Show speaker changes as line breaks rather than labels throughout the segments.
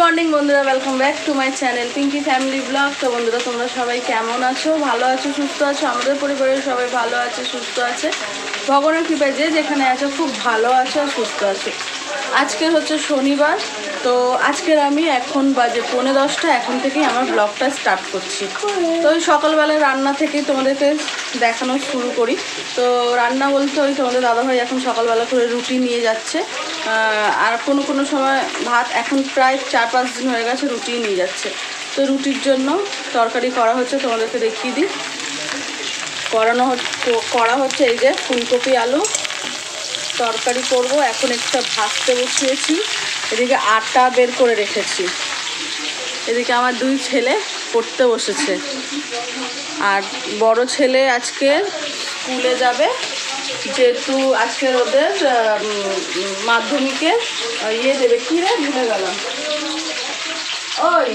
Morning বন্ধুরা welcome back to my channel Pinky family blog তো বন্ধুরা, তোমরা সবাই কেমন আছো? ভালো আছো, সুস্থ আছো? আমাদের পরিবারের সবাই ভালো আছে, সুস্থ আছে। ভগবানের কৃপায় যে যেখানে আছো, খুব ভালো আছো আর সুস্থ আছো। আজকে হচ্ছে শনিবার তো আজকের আমি এখন বাজে পৌনে দশটা, এখন থেকেই আমার ব্লগটা স্টার্ট করছি। তো ওই সকালবেলায় রান্না থেকেই তোমাদেরকে দেখানো শুরু করি। তো রান্না বলতে ওই তোমাদের দাদাভাই এখন সকালবেলা করে রুটি নিয়ে যাচ্ছে। আর কোনো কোনো সময় ভাত, এখন প্রায় চার পাঁচ দিন হয়ে গেছে রুটি নিয়ে যাচ্ছে। তো রুটির জন্য তরকারি করা হচ্ছে, তোমাদেরকে দেখিয়ে দিই। করানো হচ্ছে করা হচ্ছে এই যে ফুলকপি আলু। তরকারি করব, এখন একটা ভাজতে বসিয়েছি। এদিকে আটা বের করে রেখেছি। এদিকে আমার দুই ছেলে পড়তে বসেছে। আর বড় ছেলে আজকে স্কুলে যাবে, যেহেতু আজকের ওদের মাধ্যমিকে ইয়ে দেবে। কি রে? ভুলে গেলাম। ওই।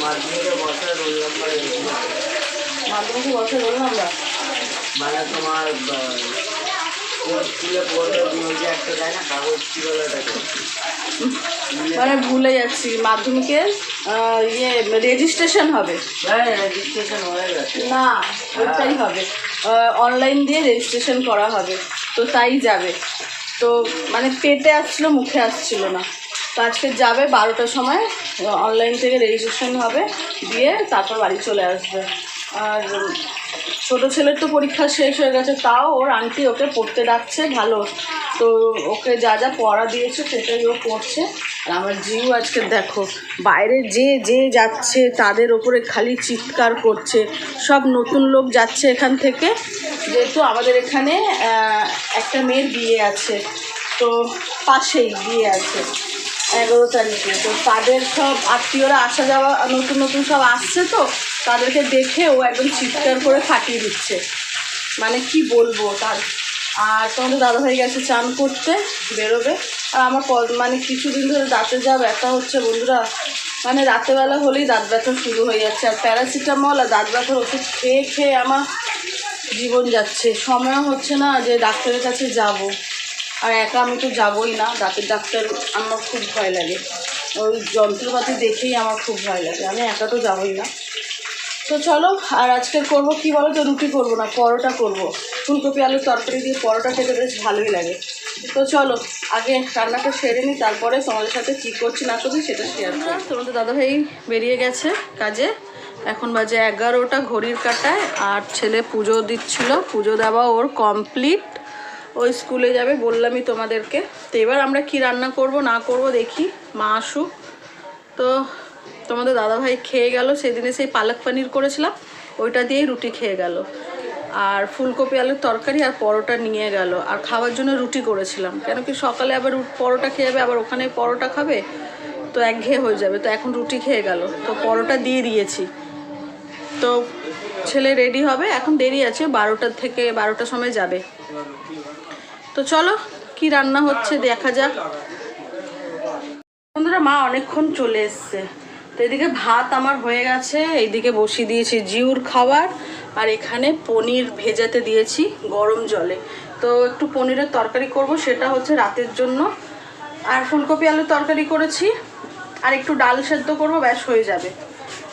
মাধ্যমিকে বসার রোল নাম্বার মানে তোমার
মানে ভুলে যাচ্ছি মাধ্যমিকের ইয়ে রেজিস্ট্রেশন হবে। না ওইটাই হবে। অনলাইন দিয়ে রেজিস্ট্রেশন করা হবে, তো তাই যাবে। তো মানে পেটে আসছিল, মুখে আসছিল না। তো আজকে যাবে বারোটার সময় অনলাইন থেকে রেজিস্ট্রেশন হবে, দিয়ে তারপর বাড়ি চলে আসবে। আর ছোটো ছেলের তো পরীক্ষা শেষ হয়ে গেছে, তাও ওর আন্টি ওকে পড়তে ডাকছে, ভালো। তো ওকে যা যা পড়া দিয়েছে, সেটাই ও পড়ছে। আর আমার জিউ আজকে দেখো, বাইরে যে যে যাচ্ছে, তাদের ওপরে খালি চিৎকার করছে। সব নতুন লোক যাচ্ছে এখান থেকে। যেহেতু আমাদের এখানে একটা মেয়ের বিয়ে আছে, তো পাশেই বিয়ে আছে। এগারো তারিখে। তো তাদের সব আত্মীয়রা আসা যাওয়া নতুন নতুন সব আসছে তো তাদেরকে দেখে ও একদম চিৎকার করে ফাটিয়ে দিচ্ছে। মানে কি বলব তার? আর তোমাদের দাদা হয়ে গেছে চান করতে, বেরোবে। আর আমার মানে কিছুদিন ধরে দাঁতে যা ব্যথা হচ্ছে বন্ধুরা মানে রাতেবেলা হলেই দাঁত ব্যথা শুরু হয়ে যাচ্ছে। আর প্যারাসিটামল আর দাঁত ব্যথার ওষুধ খেয়ে খেয়ে আমার জীবন যাচ্ছে। সময়ও হচ্ছে না যে ডাক্তারের কাছে যাব। আর একা আমি তো যাবই না, দাঁতের ডাক্তার আমার খুব ভয় লাগে। ওই যন্ত্রপাতি দেখেই আমার খুব ভয় লাগে। আমি একা তো যাবই না। তো চলো, আর আজকে করব কি বলো তো রুটি করব না, পরোটা করব। ফুলকপি, আলুর তরকারি দিয়ে পরোটা খেতে বেশ ভালোই লাগে। তো চলো, আগে রান্নাটা সেরে নিই, তারপরে তোমাদের সাথে কী করছি না করছি সেটা শেয়ার করো। তোমাদের দাদাভাই বেরিয়ে গেছে কাজে। এখন বাজে এগারোটা ঘড়ির কাটায়, আর ছেলে পুজো দিচ্ছিল। পুজো দেওয়া ওর কমপ্লিট ওই স্কুলে যাবে বললামই তোমাদেরকে। তো এবার আমরা কি রান্না করব, না করব দেখি, মা আসুক। তো তোমাদের দাদাভাই খেয়ে গেল, সেদিনে সেই পালক পানির করেছিলাম, ওইটা দিয়েই রুটি খেয়ে গেল। আর ফুলকপি, আলুর তরকারি আর পরোটা নিয়ে গেল। আর খাওয়ার জন্য রুটি করেছিলাম। কেন কি সকালে আবার পরোটা খেয়ে যাবে, আবার ওখানে পরোটা খাবে, তো একঘেয়ে হয়ে যাবে। তো এখন রুটি খেয়ে গেল। তো পরোটা দিয়ে দিয়েছি। তো ছেলে রেডি হবে, এখন দেরি আছে বারোটার থেকে বারোটার সময় যাবে। তো চলো, কি রান্না হচ্ছে দেখা যাক। বন্ধুরা, মা অনেকক্ষণ চলে এসছে। তো এদিকে ভাত আমার হয়ে গেছে, এইদিকে বসিয়ে দিয়েছি জিউর খাবার, আর এখানে পনির ভেজাতে দিয়েছি গরম জলে। তো একটু পনিরের তরকারি করব, সেটা হচ্ছে রাতের জন্য। আর ফুলকপি আলুর তরকারি করেছি, আর একটু ডাল সেদ্ধ করব, ব্যাস হয়ে যাবে।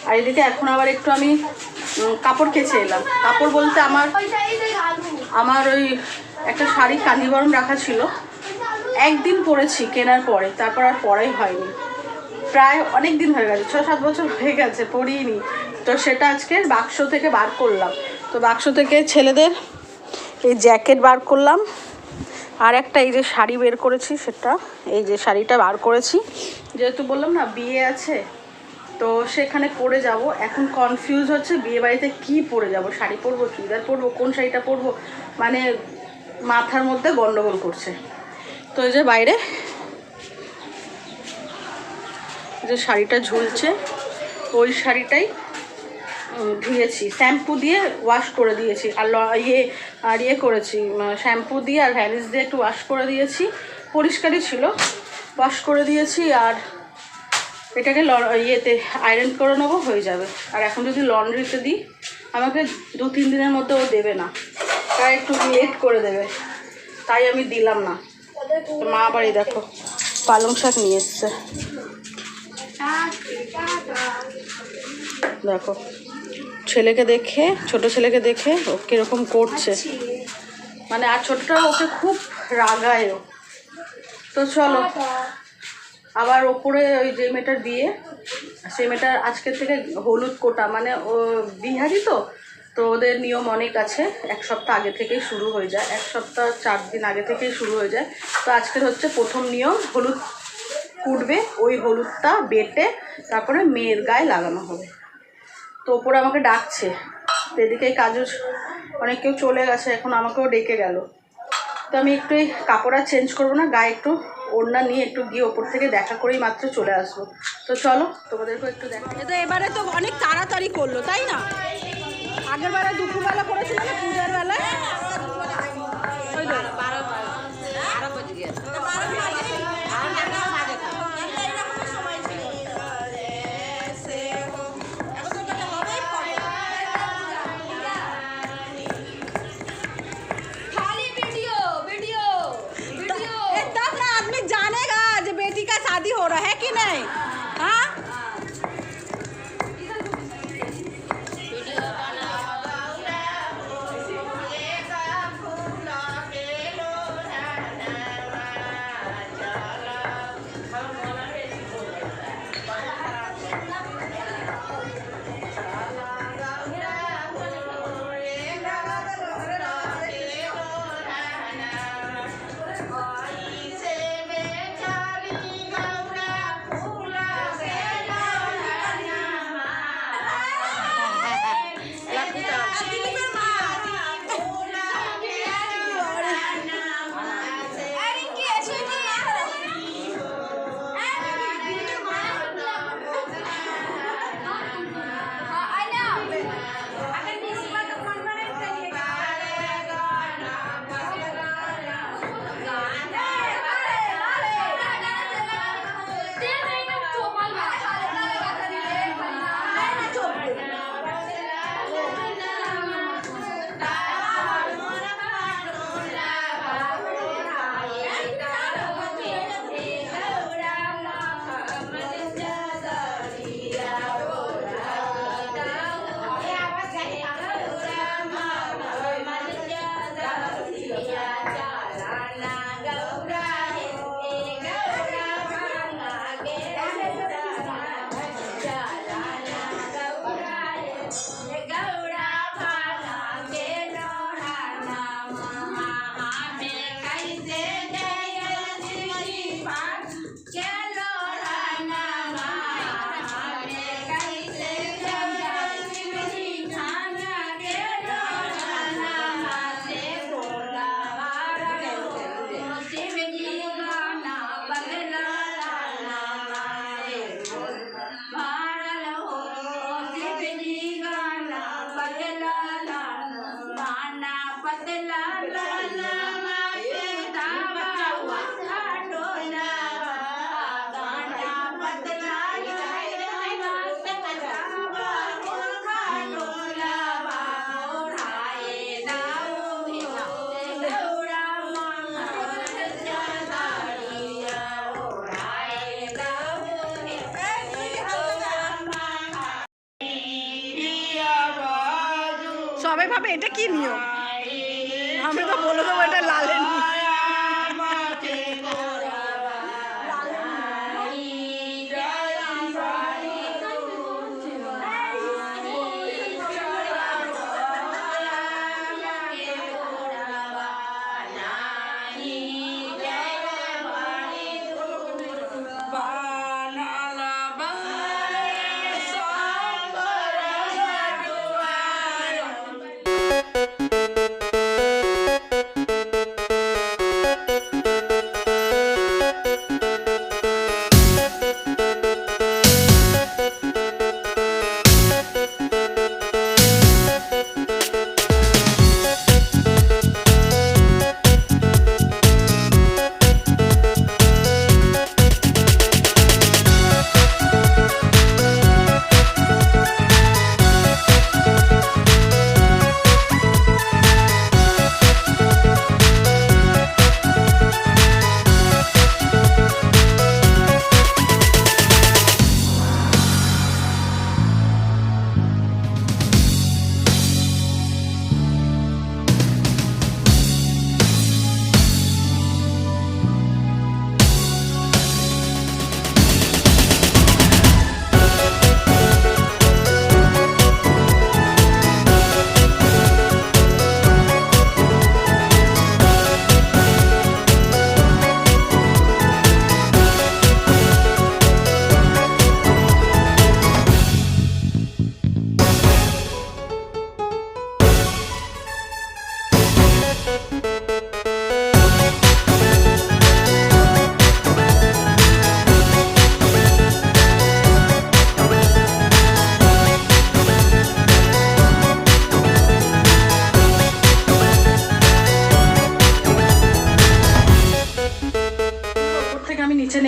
আর এদিকে এখন আবার একটু আমি কাপড় কেচে এলাম। কাপড় বলতে আমার আমার ওই একটা শাড়ি কাঞ্জিবরম রাখা ছিল। একদিন পরেছি, কেনার পরে, তারপর আর পরাই হয়নি। প্রায় অনেক দিন হয়ে গেছে ছ সাত বছর হয়ে গেছে পরিনি তো সেটা আজকে বাক্স থেকে বার করলাম। তো বাক্স থেকে ছেলেদের এই জ্যাকেট বার করলাম, আর একটা এই যে শাড়ি বের করেছি সেটা, এই যে শাড়িটা বার করেছি। যেহেতু বললাম না, বিয়ে আছে, তো সেখানে পরে যাব। এখন কনফিউজ হচ্ছে, বিয়ে বাড়িতে কী পরে যাব? শাড়ি পরবো, চুড়িদার পরবো, কোন শাড়িটা পরবো? মানে মাথার মধ্যে গন্ডগোল করছে। তো এই যে বাইরে যে শাড়িটা ঝুলছে, ওই শাড়িটাই ধুয়েছি। শ্যাম্পু দিয়ে ওয়াশ করে দিয়েছি। আর ইয়ে আর ইয়ে করেছি শ্যাম্পু দিয়ে আর ভ্যানিস দিয়ে একটু ওয়াশ করে দিয়েছি। পরিষ্কারই ছিল। ওয়াশ করে দিয়েছি আর এটাকে ইয়েতে আয়রন করে নেব, হয়ে যাবে। আর এখন যদি লন্ড্রিতে দিই, আমাকে দু, তিন দিনের মধ্যে ও দেবে না। তাই একটু লেট করে দেবে। তাই আমি দিলাম না। মা বাড়ি দেখো,
পালং শাক নিয়ে এসছে। দেখো, ছেলেকে দেখে, ছোট ছেলেকে দেখে ও কীরকম করছে। মানে আর ছোটটা ওকে খুব রাগায় ও। তো চলো, আবার ওপরে ওই যে মেয়েটার বিয়ে, সেই মেয়েটার আজকের থেকে হলুদ কোটা মানে ও বিহারি তো তো ওদের নিয়ম অনেক আছে, এক সপ্তাহ আগে থেকেই শুরু হয়ে যায়, এক সপ্তাহ চার দিন আগে থেকেই শুরু হয়ে যায়। তো আজকের হচ্ছে প্রথম নিয়ম হলুদ কুটবে, ওই হলুদটা বেটে তারপরে মেয়ের গায়ে লাগানো হবে। তো ওপরে আমাকে ডাকছে। তো এদিকে কাজও অনেক কেউ চলে গেছে, এখন আমাকেও ডেকে গেল। তো আমি একটু এই কাপড় আর চেঞ্জ করব না, গায়ে একটু ওড়না নিয়ে একটু গিয়ে ওপর থেকে দেখা করেই মাত্র চলে আসব। তো চলো, তোমাদেরকেও একটু দেখা তো এবারে তো অনেক তাড়াতাড়ি করল, তাই না? আগের বেলা দুপুরবেলা করেছিল না, পূজার বেলায়? night. ভাবে এটা কি নিয়ম?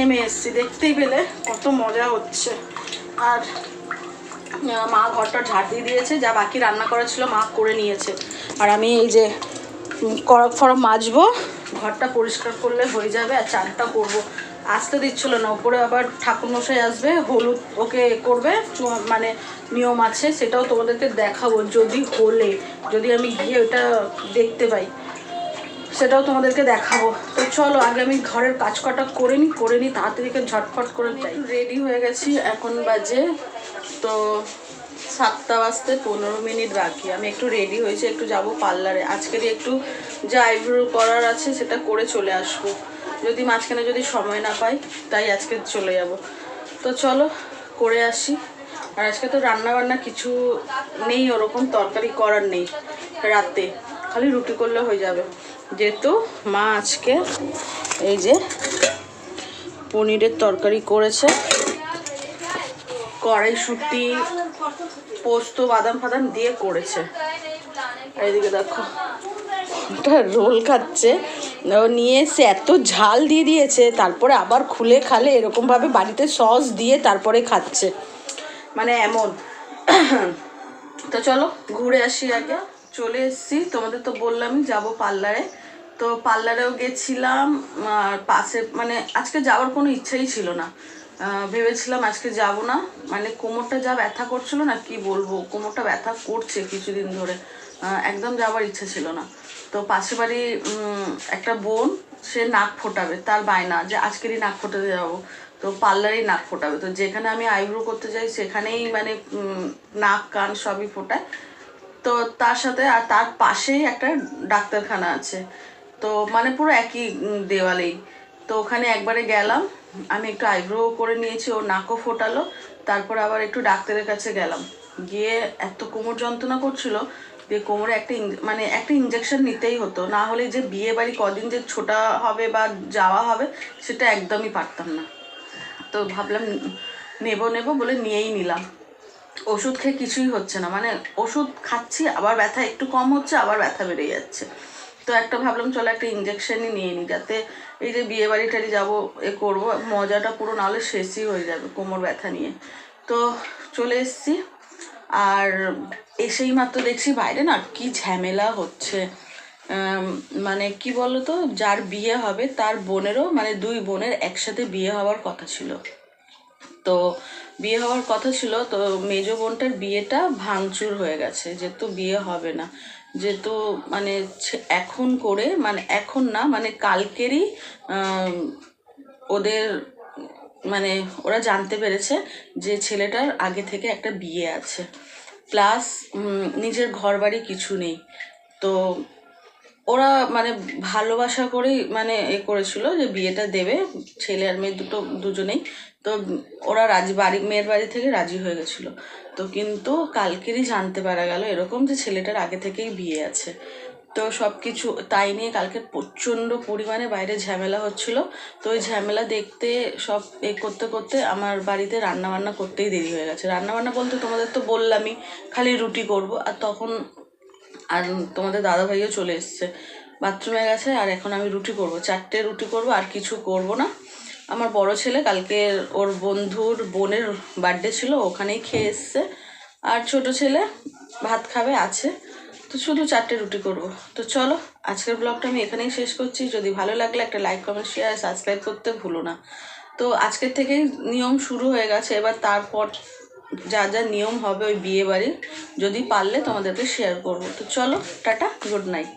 নেমে এসেছি। দেখতেই পেলে কত মজা হচ্ছে। আর মা ঘরটা ঝাড় দিয়ে দিয়েছে, যা বাকি রান্না করা ছিল মা করে নিয়েছে। আর আমি এই যে করক ফরক মাজবো, ঘরটা পরিষ্কার করলে হয়ে যাবে আর চানটা করব। আসতে দিচ্ছিল না উপরে আবার ঠাকুরমশাই আসবে, হলুদ ওকে করবে মানে নিয়ম আছে, সেটাও তোমাদেরকে দেখাবো যদি হলে, যদি আমি গিয়ে ওটা দেখতে পাই। সেটাও তোমাদেরকে দেখাবো। চলো আগে আমি ঘরের কাজ কটা করে নিই করে নিই তাড়াতাড়ি ঝটফট করে যাই। রেডি হয়ে গেছি এখন বাজে তো সাতটা বাজতে পনেরো মিনিট বাকি। আমি একটু রেডি হয়েছি একটু যাব পার্লারে। আজকেরই একটু যে আইব্রো করার আছে সেটা করে চলে আসব। যদি মাঝখানে যদি সময় না পাই তাই আজকে চলে যাব। তো চলো করে আসি। আর আজকে তো রান্না বান্না কিছু নেই ওরকম তরকারি করার নেই রাতে। খালি রুটি করলে হয়ে যাবে। যেহেতু মা আজকে এই যে পনিরের তরকারি করেছে। কড়াইশুটি, পোস্ত, বাদাম ফাদাম দিয়ে করেছে। এদিকে দেখো ওটা রোল খাচ্ছে। নিয়ে এসে এত ঝাল দিয়ে দিয়েছে, তারপরে আবার খুলে খালে এরকমভাবে বাড়িতে সস দিয়ে তারপরে খাচ্ছে। মানে এমন। তো চলো, ঘুরে আসি আগে। চলে এসেছি। তোমাদের তো বললাম যাব পার্লারে। তো পার্লারেও গেছিলাম, আর পাশে মানে আজকে যাওয়ার কোনো ইচ্ছাই ছিল না। ভেবেছিলাম আজকে যাব না। মানে কোমরটা যা ব্যথা করছিল না, কি বলব? কোমরটা ব্যথা করছে কিছুদিন ধরে। একদম যাওয়ার ইচ্ছা ছিল না। তো পাশে বাড়ি একটা বোন, সে নাক ফোটাবে, তার বায়না যে আজকেরই নাক ফোটাতে যাব। তো পার্লারেই নাক ফোটাবে। তো যেখানে আমি আইব্রো করতে যাই, সেখানেই মানে নাক, কান সবই ফোটায়। তো তার সাথে আর তার পাশেই একটা ডাক্তারখানা আছে। তো মানে পুরো একই দেওয়ালেই। তো ওখানে একবারে গেলাম, আমি একটু আইব্রো করে নিয়েছি ও নাকও ফোটালো, তারপর আবার একটু ডাক্তারের কাছে গেলাম। গিয়ে এত কোমর যন্ত্রণা করছিল যে কোমরে একটা মানে একটা ইঞ্জেকশন নিতেই হতো। না হলে যে বিয়ে বাড়ি কদিন যে ছোটা হবে বা যাওয়া হবে, সেটা একদমই পারতাম না। তো ভাবলাম নেব নেব বলে নিয়েই নিলাম। ওষুধ খেয়ে কিছুই হচ্ছে না। মানে ওষুধ খাচ্ছি, আবার ব্যথা একটু কম হচ্ছে, আবার ব্যথা বেড়ে যাচ্ছে। তো একটা ভাবলাম চলো একটা ইঞ্জেকশনই নিয়ে নিই যাতে এই যে বিয়ে বাড়ি টাড়ি যাব, এ করব, মজাটা পুরো নাহলে শেষই হয়ে যাবে কোমর ব্যথা নিয়ে। তো চলে এসেছি, আর এসেই মাত্র দেখছি বাইরে না কি ঝামেলা হচ্ছে। মানে কি বলতো, যার বিয়ে হবে, তার বোনেরও মানে দুই বোনের একসাথে বিয়ে হওয়ার কথা ছিল। তো বিয়ে হওয়ার কথা ছিল, তো মেজ বোনটার বিয়েটা ভাঙচুর হয়ে গেছে যেহেতু বিয়ে হবে না। যেহেতু মানে এখন করে মানে এখন না মানে কালকেরই ওদের মানে ওরা জানতে পেরেছে যে ছেলেটার আগে থেকে একটা বিয়ে আছে। প্লাস নিজের ঘর বাড়ি কিছু নেই। তো ওরা মানে ভালোবাসা করেই মানে এ করেছিল যে বিয়েটা দেবে, ছেলে আর মেয়ে দুটো, দুজনেই। তো ওরা রাজি, বাড়ি, মেয়ের বাড়ি থেকে রাজি হয়ে গেছিল। তো কিন্তু কালকেরই জানতে পারা গেল এরকম যে ছেলেটার আগে থেকেই বিয়ে আছে। তো সব কিছু তাই নিয়ে কালকে প্রচণ্ড পরিমাণে বাইরে ঝামেলা হচ্ছিল। তো ওই ঝামেলা দেখতে, সব এ করতে করতে আমার বাড়িতে রান্না বান্না করতেই দেরি হয়ে গেছে। রান্না বান্না বলতে তোমাদের তো বললামই, খালি রুটি করব। আর তখন আর তোমাদের দাদা ভাইও চলে এসছে। বাথরুমে গেছে আর এখন আমি রুটি করব। চারটে রুটি করব, আর কিছু করব না। আমার বড় ছেলে, কালকে ওর বন্ধুর বোনের বার্থডে ছিল, ওখানেই খেয়ে এসছে। আর ছোট ছেলে ভাত খাবে, আছে। তো শুধু চারটে রুটি করব। তো চলো, আজকের ব্লগটা আমি এখানেই শেষ করছি। যদি ভালো লাগলে একটা লাইক, কমেন্ট শেয়ার সাবস্ক্রাইব করতে ভুলো না। তো আজকের থেকেই নিয়ম শুরু হয়ে গেছে। এবার তারপর যা যা নিয়ম হবে ওই বিয়ে বাড়ির যদি পারলে তোমাদেরকে শেয়ার করব। তো চলো, টাটা গুড নাইট